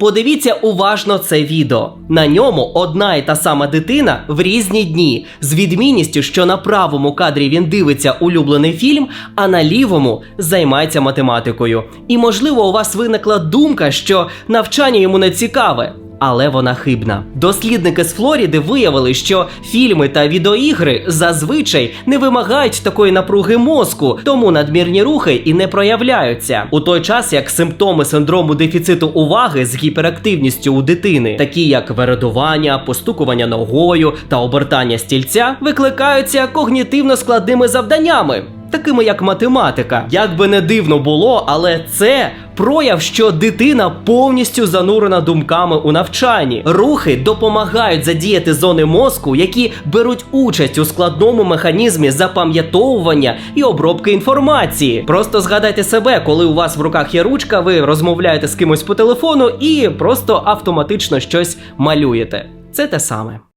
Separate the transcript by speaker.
Speaker 1: Подивіться уважно це відео. На ньому одна і та сама дитина в різні дні, з відмінністю, що на правому кадрі він дивиться улюблений фільм, а на лівому займається математикою. І можливо, у вас виникла думка, що навчання йому не цікаве. Але вона хибна. Дослідники з Флоріди виявили, що фільми та відеоігри зазвичай не вимагають такої напруги мозку, тому надмірні рухи і не проявляються. У той час як симптоми синдрому дефіциту уваги з гіперактивністю у дитини, такі як вередування, постукування ногою та обертання стільця, викликаються когнітивно складними завданнями. Такими як математика, як би не дивно було, але це прояв, що дитина повністю занурена думками у навчанні. Рухи допомагають задіяти зони мозку, які беруть участь у складному механізмі запам'ятовування і обробки інформації. Просто згадайте себе, коли у вас в руках є ручка, ви розмовляєте з кимось по телефону і просто автоматично щось малюєте. Це те саме.